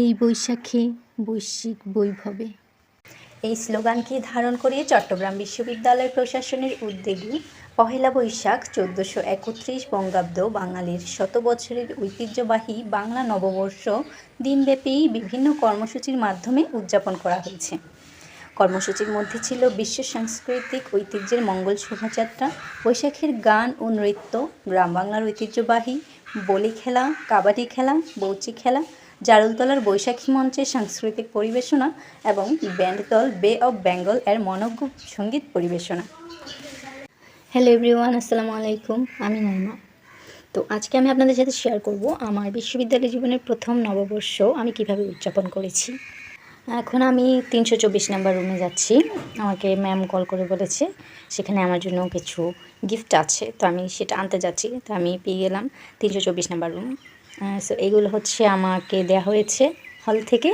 এই বৈশাখে বৈশ্বিক বৈভবে। এই স্লোগানকে ধারণ করে চট্টগ্রাম বিশ্ববিদ্যালয় প্রশাসনের উদ্যোগে পহেলা বৈশাখ চোদ্দোশো একত্রিশ বঙ্গাব্দ বাঙালির শত বছরের ঐতিহ্যবাহী বাংলা নববর্ষ দিনব্যাপী বিভিন্ন কর্মসূচির মাধ্যমে উদযাপন করা হয়েছে। কর্মসূচির মধ্যে ছিল বিশ্ব সাংস্কৃতিক ঐতিহ্যের মঙ্গল শোভাযাত্রা, বৈশাখের গান ও নৃত্য, গ্রাম বাংলার ঐতিহ্যবাহী বলি খেলা, কাবাডি খেলা, বৌচি খেলা জারুলতলার বৈশাখী মঞ্চের সাংস্কৃতিক পরিবেশনা এবং ব্যান্ড দল বে অফ বেঙ্গল এর মনজ্ঞ সংগীত পরিবেশনা। হ্যালো এভরিওয়ান, আসসালামু আলাইকুম। আমি নাইমা তো আজকে আমি আপনাদের সাথে শেয়ার করব আমার বিশ্ববিদ্যালয় জীবনের প্রথম নববর্ষ আমি কীভাবে উদযাপন করেছি। এখন আমি তিনশো চব্বিশ নাম্বার রুমে যাচ্ছি। আমাকে ম্যাম কল করে বলেছে, সেখানে আমার জন্য কিছু গিফট আছে। তো আমি সেটা আনতে যাচ্ছি। তো আমি পেয়ে গেলাম তিনশো চব্বিশ নাম্বার রুম সো এগুলো হচ্ছে আমাকে দেওয়া হয়েছে হল থেকে।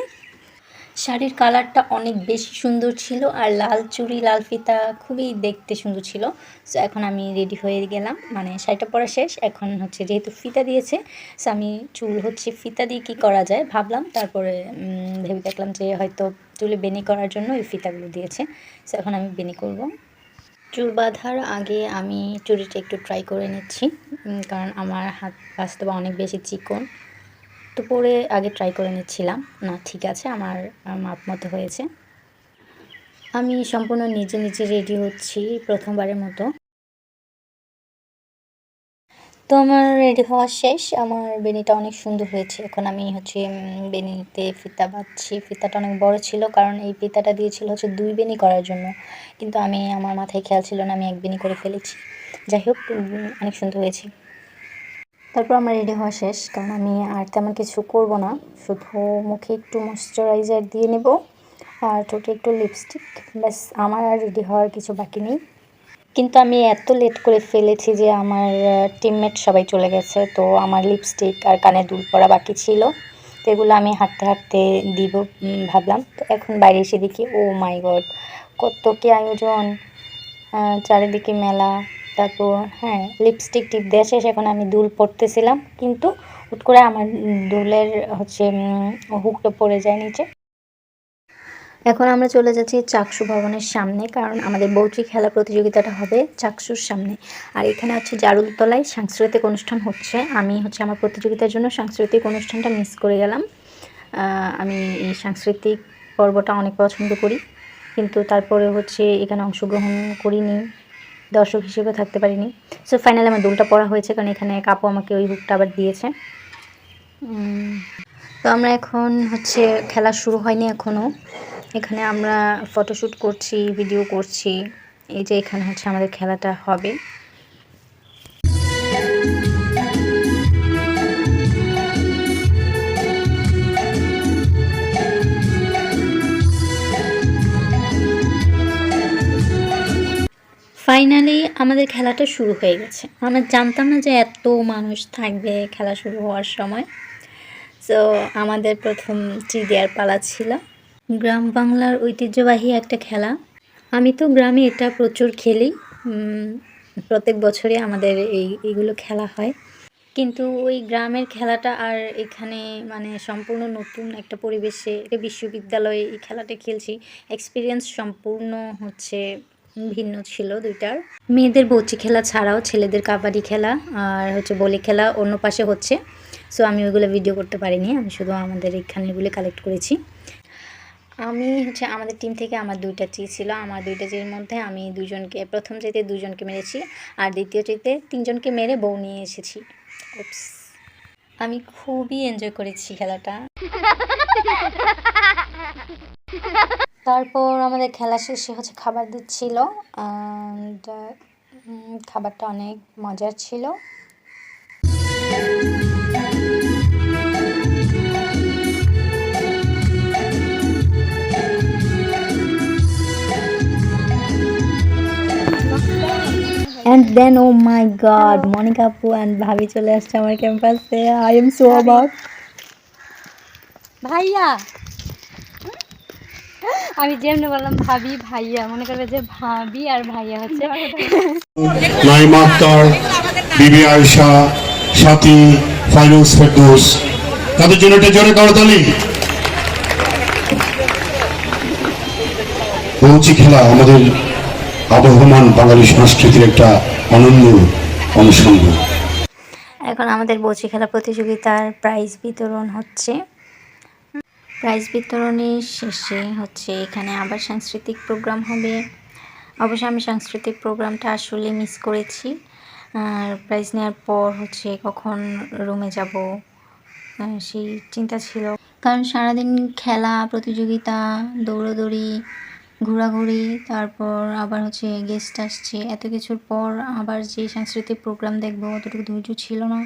শাড়ির কালারটা অনেক বেশি সুন্দর ছিল আর লাল চুড়ি, লাল ফিতা খুবই দেখতে সুন্দর ছিল। সো এখন আমি রেডি হয়ে গেলাম। মানে শাড়িটা পরা শেষ। এখন হচ্ছে যেহেতু ফিতা দিয়েছে সো আমি চুল হচ্ছে ফিতা দিয়ে কী করা যায় ভাবলাম। তারপরে ভেবে দেখলাম যে হয়তো চুলে বেনি করার জন্য এই ফিতাগুলো দিয়েছে। সো এখন আমি বেনি করব। চুল বাঁধার আগে আমি চুড়িটা একটু ট্রাই করে নিচ্ছি কারণ আমার হাত বাস্তবে অনেক বেশি চিকন। তো পরে আগে ট্রাই করে নিচ্ছিলাম। না, ঠিক আছে, আমার মাপ মতো হয়েছে। আমি সম্পূর্ণ নিজে নিজে রেডি হচ্ছি প্রথমবারের মতো। তো আমার রেডি হওয়া শেষ। আমার বেনিটা অনেক সুন্দর হয়েছে। এখন আমি হচ্ছে বেনিতে ফিতা বাঁধছি। ফিতাটা অনেক বড় ছিল, কারণ এই ফিতাটা দিয়েছিল হচ্ছে দুই বেনি করার জন্য। কিন্তু আমি, আমার মাথায় খেয়াল ছিল না আমি এক বেনি করে ফেলেছি। যাই হোক অনেক সুন্দর হয়েছে। তারপর আমার রেডি হওয়া শেষ, কারণ আমি আর তেমন কিছু করব না। শুধু মুখে একটু ময়শ্চারাইজার দিয়ে নেব, আর ঠোঁটে একটু লিপস্টিক। ব্যাস, আমার আর রেডি হওয়ার কিছু বাকি নেই। কিন্তু আমি এত লেট করে ফেলেছি যে আমার টিমমেট সবাই চলে গেছে। তো আমার লিপস্টিক আর কানে দুল পরা বাকি ছিল। তো এগুলো আমি হাঁটতে হাঁটতে দিব ভাবলাম। তো এখন বাইরে এসে দেখি, ও মাই গড কত কি আয়োজন। চারিদিকে মেলা। তারপর হ্যাঁ লিপস্টিক টিপ দেওয়া শেষ। এখন আমি দুল পরতেছিলাম। কিন্তু হুট করে আমার দুলের হচ্ছে হুকটা পড়ে যায় নিচে। এখন আমরা চলে যাচ্ছি চাকসু ভবনের সামনে, কারণ আমাদের বৌচি খেলা প্রতিযোগিতাটা হবে চাকসুর সামনে। আর এখানে হচ্ছে জারুলতলায় সাংস্কৃতিক অনুষ্ঠান হচ্ছে। আমি হচ্ছে আমার প্রতিযোগিতার জন্য সাংস্কৃতিক অনুষ্ঠানটা মিস করে গেলাম। আমি এই সাংস্কৃতিক পর্বটা অনেক পছন্দ করি, কিন্তু তারপরে হচ্ছে এখানে অংশগ্রহণ করিনি, দর্শক হিসেবে থাকতে পারিনি। সো ফাইনালি আমার দুলটা পড়া হয়েছে, কারণ এখানে কাপু আমাকে ওই হুকটা আবার দিয়েছে। তো আমরা এখন হচ্ছে খেলা শুরু হয়নি এখনও এখানে আমরা ফটোশ্যুট করছি ভিডিও করছি। এই যে এখানে হচ্ছে আমাদের খেলাটা হবে। ফাইনালি আমাদের খেলাটা শুরু হয়ে গেছে। আমরা জানতাম না যে এত মানুষ থাকবে খেলা শুরু হওয়ার সময়। সো আমাদের প্রথম চি দেওয়ার পালা ছিল। গ্রাম বাংলার ঐতিহ্যবাহী একটা খেলা। আমি তো গ্রামে এটা প্রচুর খেলি। প্রত্যেক বছরে আমাদের এই, এইগুলো খেলা হয়। কিন্তু ওই গ্রামের খেলাটা আর এখানে মানে সম্পূর্ণ নতুন একটা পরিবেশে একটা বিশ্ববিদ্যালয়ে এই খেলাটা খেলছি। এক্সপিরিয়েন্স সম্পূর্ণ হচ্ছে ভিন্ন ছিল দুইটার। মেয়েদের বৌচি খেলা ছাড়াও ছেলেদের কাবাডি খেলা আর হচ্ছে বলি খেলা অন্য পাশে হচ্ছে। সো আমি ওইগুলো ভিডিও করতে পারিনি। আমি শুধু আমাদের এখানেগুলি কালেক্ট করেছি। আমি হচ্ছে আমাদের টিম থেকে আমার দুইটা চি ছিল। আমার দুইটা চির মধ্যে আমি দুজনকে প্রথম যেতে দুজনকে মেরেছি আর দ্বিতীয় চিতে তিনজনকে মেরে বউ নিয়ে এসেছি। আমি খুবই এনজয় করেছি খেলাটা। তারপর আমাদের খেলা শেষে হচ্ছে খাবার দিচ্ছিল খাবারটা অনেক মজার ছিল। And then oh my god Monika আপু অ্যান্ড ভাবি চলে আসছে আমার ক্যাম্পাসে আই এম সো অবাক ভাইয়া? আমি যেমনি বললাম ভাবি ভাইয়া। মনে করবে যে ভাবি আর ভাইয়া হচ্ছে নাইমা আক্তার বিবি সাথী ফেরদৌস। তাদের জন্য একটা জোরে খেলা আমাদের আবহমান বাঙালি সংস্কৃতির একটা অনন্য অনুষঙ্গ এখন আমাদের বচি খেলা প্রতিযোগিতার প্রাইজ বিতরণ হচ্ছে। প্রাইজ বিতরণের শেষে হচ্ছে এখানে আবার সাংস্কৃতিক প্রোগ্রাম হবে। অবশ্য আমি সাংস্কৃতিক প্রোগ্রামটা আসলে মিস করেছি। আর প্রাইজ নেওয়ার পর হচ্ছে কখন রুমে যাব সেই চিন্তা ছিল। কারণ সারাদিন খেলা, প্রতিযোগিতা, দৌড়াদৌড়ি ঘোরাঘুরি, তারপর আবার হচ্ছে গেস্ট আসছে। এত কিছুর পর আবার যে সাংস্কৃতিক প্রোগ্রাম দেখব, অতটুকু ধৈর্য ছিল না।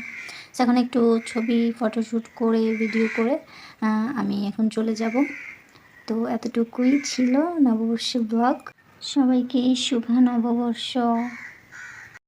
সেখানে এখন একটু ছবি ফটোশ্যুট করে ভিডিও করে আমি এখন চলে যাব। তো এতটুকুই ছিল নববর্ষের ব্লগ সবাইকে শুভ নববর্ষ।